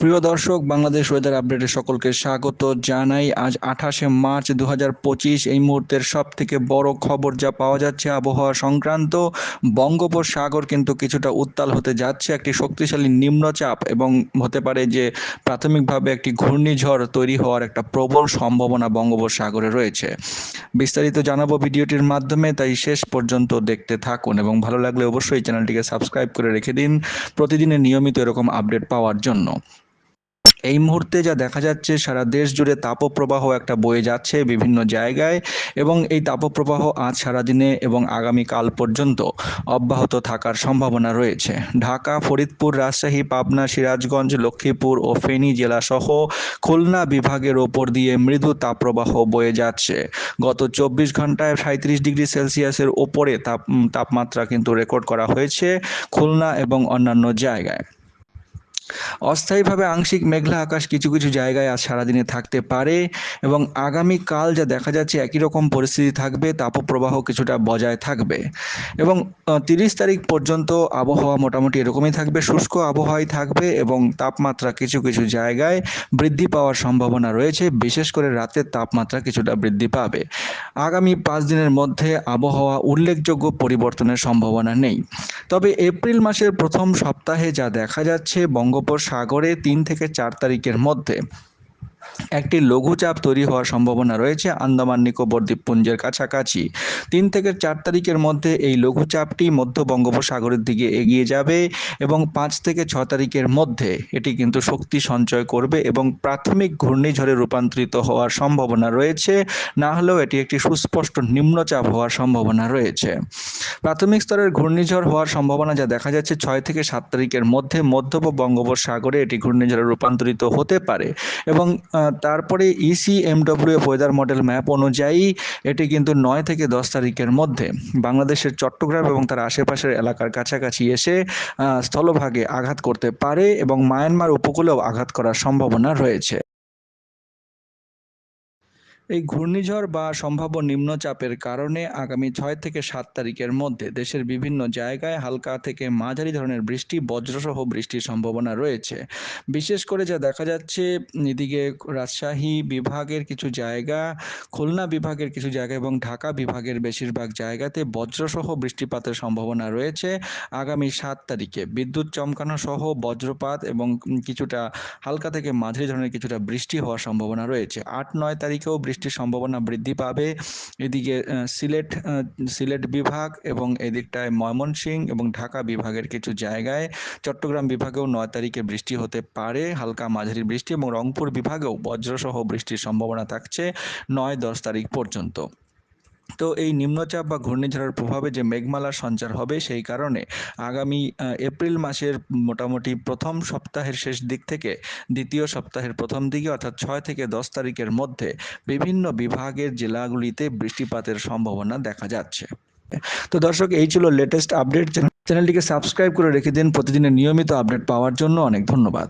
প্রিয় দর্শক, বাংলাদেশ ওয়েদার আপডেটে সকলকে স্বাগত জানাই। আজ আঠাশে মার্চ দু হাজার পঁচিশ, এই মুহূর্তের সব থেকে বড় খবর যা পাওয়া যাচ্ছে আবহাওয়া সংক্রান্ত। বঙ্গোপসাগর কিন্তু কিছুটা উত্তাল হতে যাচ্ছে, একটি শক্তিশালী নিম্নচাপ এবং হতে পারে যে প্রাথমিকভাবে একটি ঘূর্ণিঝড় তৈরি হওয়ার একটা প্রবল সম্ভাবনা বঙ্গোপসাগরে রয়েছে। বিস্তারিত জানাব ভিডিওটির মাধ্যমে, তাই শেষ পর্যন্ত দেখতে থাকুন এবং ভালো লাগলে অবশ্যই চ্যানেলটিকে সাবস্ক্রাইব করে রেখে দিন। প্রতিদিনের নিয়মিত এরকম আপডেট পাওয়ার জন্য। এই মুহূর্তে যা দেখা যাচ্ছে, সারা দেশ জুড়ে তাপপ্রবাহ একটা বয়ে যাচ্ছে বিভিন্ন জায়গায় এবং এই তাপপ্রবাহ আজ সারাদিনে এবং আগামীকাল পর্যন্ত অব্যাহত থাকার সম্ভাবনা রয়েছে। ঢাকা, ফরিদপুর, রাজশাহী, পাবনা, সিরাজগঞ্জ, লক্ষ্মীপুর ও ফেনী জেলাসহ খুলনা বিভাগের ওপর দিয়ে মৃদু তাপপ্রবাহ বয়ে যাচ্ছে। গত চব্বিশ ঘন্টায় সাঁত্রিশ ডিগ্রি সেলসিয়াসের ওপরে তাপ তাপমাত্রা কিন্তু রেকর্ড করা হয়েছে খুলনা এবং অন্যান্য জায়গায়। অস্থায়ীভাবে আংশিক মেঘলা আকাশ কিছু কিছু জায়গায় আজ সারাদিনে থাকতে পারে এবং আগামীকাল যা দেখা যাচ্ছে একই রকম পরিস্থিতি থাকবে, তাপপ্রবাহ কিছুটা বজায় থাকবে। এবং তিরিশ তারিখ পর্যন্ত আবহাওয়া মোটামুটি এরকমই থাকবে, শুষ্ক আবহাওয়াই থাকবে এবং তাপমাত্রা কিছু কিছু জায়গায় বৃদ্ধি পাওয়ার সম্ভাবনা রয়েছে, বিশেষ করে রাতের তাপমাত্রা কিছুটা বৃদ্ধি পাবে। আগামী পাঁচ দিনের মধ্যে আবহাওয়া উল্লেখযোগ্য পরিবর্তনের সম্ভাবনা নেই। তবে এপ্রিল মাসের প্রথম সপ্তাহে যা দেখা যাচ্ছে, বঙ্গোপসাগরে তিন থেকে চার তারিখের মধ্যে। একটি লঘুচাপ তৈরি হওয়ার সম্ভাবনা রয়েছে আন্দামান নিকোবর দ্বীপপুঞ্জের কাছাকাছি। তিন থেকে চার তারিখের মধ্যে এই লঘুচাপটি মধ্য বঙ্গোপসাগরের দিকে এগিয়ে যাবে এবং পাঁচ থেকে ছ তারিখের মধ্যে এটি কিন্তু শক্তি সঞ্চয় করবে এবং প্রাথমিক ঘূর্ণিঝড়ে রূপান্তরিত হওয়ার সম্ভাবনা রয়েছে। না হলেও এটি একটি সুস্পষ্ট নিম্নচাপ হওয়ার সম্ভাবনা রয়েছে। প্রাথমিক স্তরের ঘূর্ণিঝড় হওয়ার সম্ভাবনা যা দেখা যাচ্ছে ছয় থেকে সাত তারিখের মধ্যে মধ্য বঙ্গোপসাগরে এটি ঘূর্ণিঝড়ে রূপান্তরিত হতে পারে এবং তারপরে EC MW weather model map অনুযায়ী এটি কিন্তু নয় থেকে দশ তারিখের মধ্যে বাংলাদেশের চট্টগ্রাম এবং তার আশেপাশের এলাকার কাছাকাছি এসে স্থলভাগে আঘাত করতে পারে এবং মায়ানমার উপকূলেও আঘাত করার সম্ভাবনা রয়েছে। এই ঘূর্ণিঝড় বা সম্ভাব্য নিম্নচাপের কারণে আগামী ছয় থেকে সাত তারিখের মধ্যে দেশের বিভিন্ন জায়গায় হালকা থেকে মাঝারি ধরনের বৃষ্টি, বজ্রসহ বৃষ্টির সম্ভাবনা রয়েছে। বিশেষ করে যা দেখা যাচ্ছে, এদিকে রাজশাহী বিভাগের কিছু জায়গা, খুলনা বিভাগের কিছু জায়গা এবং ঢাকা বিভাগের বেশিরভাগ জায়গাতে বজ্রসহ বৃষ্টিপাতের সম্ভাবনা রয়েছে আগামী সাত তারিখে। বিদ্যুৎ চমকানো সহ বজ্রপাত এবং কিছুটা হালকা থেকে মাঝারি ধরনের কিছুটা বৃষ্টি হওয়ার সম্ভাবনা রয়েছে। আট নয় তারিখেও বৃষ্টির সম্ভাবনা বৃদ্ধি পাবে। এদিকে সিলেট সিলেট বিভাগ এবং এদিকটায় ময়মনসিং এবং ঢাকা বিভাগের কিছু জায়গায় চট্টগ্রাম বিভাগেও নয় তারিখে বৃষ্টি হতে পারে। হালকা মাঝারি বৃষ্টি এবং রংপুর বিভাগেও বজ্রসহ বৃষ্টির সম্ভাবনা থাকছে নয় দশ তারিখ পর্যন্ত। তো এই নিম্নচাপ বা ঘূর্ণিঝড়ের প্রভাবে যে মেঘমালার সঞ্চার হবে সেই কারণে আগামী এপ্রিল মাসের মোটামুটি প্রথম সপ্তাহের শেষ দিক থেকে দ্বিতীয় সপ্তাহের প্রথম দিকে অর্থাৎ ছয় থেকে দশ তারিখের মধ্যে বিভিন্ন বিভাগের জেলাগুলিতে বৃষ্টিপাতের সম্ভাবনা দেখা যাচ্ছে। তো দর্শক, এই ছিল লেটেস্ট আপডেট চ্যানেলটিকে সাবস্ক্রাইব করে রেখে দিন। প্রতিদিনের নিয়মিত আপডেট পাওয়ার জন্য অনেক ধন্যবাদ।